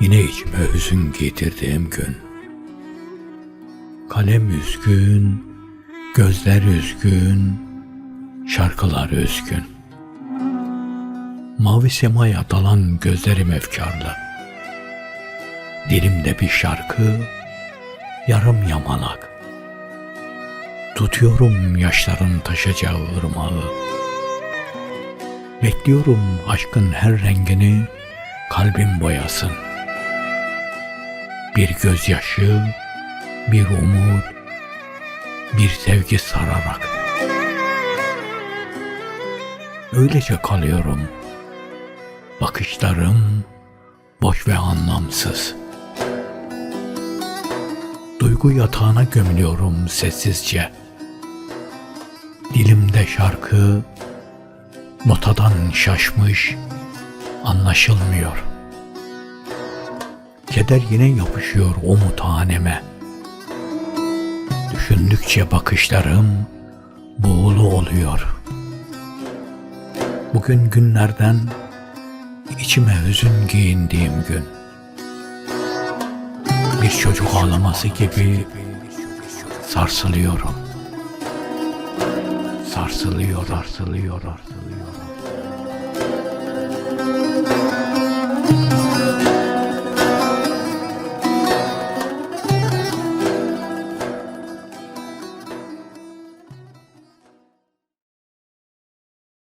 Yine içime hüzün getirdiğim gün. Kalem üzgün, gözler üzgün, şarkılar üzgün. Mavi semaya dalan gözlerim efkarlı. Dilimde bir şarkı, yarım yamalak. Tutuyorum yaşların taşacağı ırmağı. Bekliyorum aşkın her rengini kalbim boyasın. Bir gözyaşı, bir umut, bir sevgi sararak. Öylece kalıyorum. Bakışlarım boş ve anlamsız. Duygu yatağına gömülüyorum sessizce. Dilimde şarkı notadan şaşmış, anlaşılmıyor. Keder yine yapışıyor umuthaneme. Düşündükçe bakışlarım buğulu oluyor. Bugün günlerden içime hüzün giyindiğim gün. Bir çocuk ağlaması gibi sarsılıyorum. Sarsılıyor, sarsılıyor, sarsılıyor.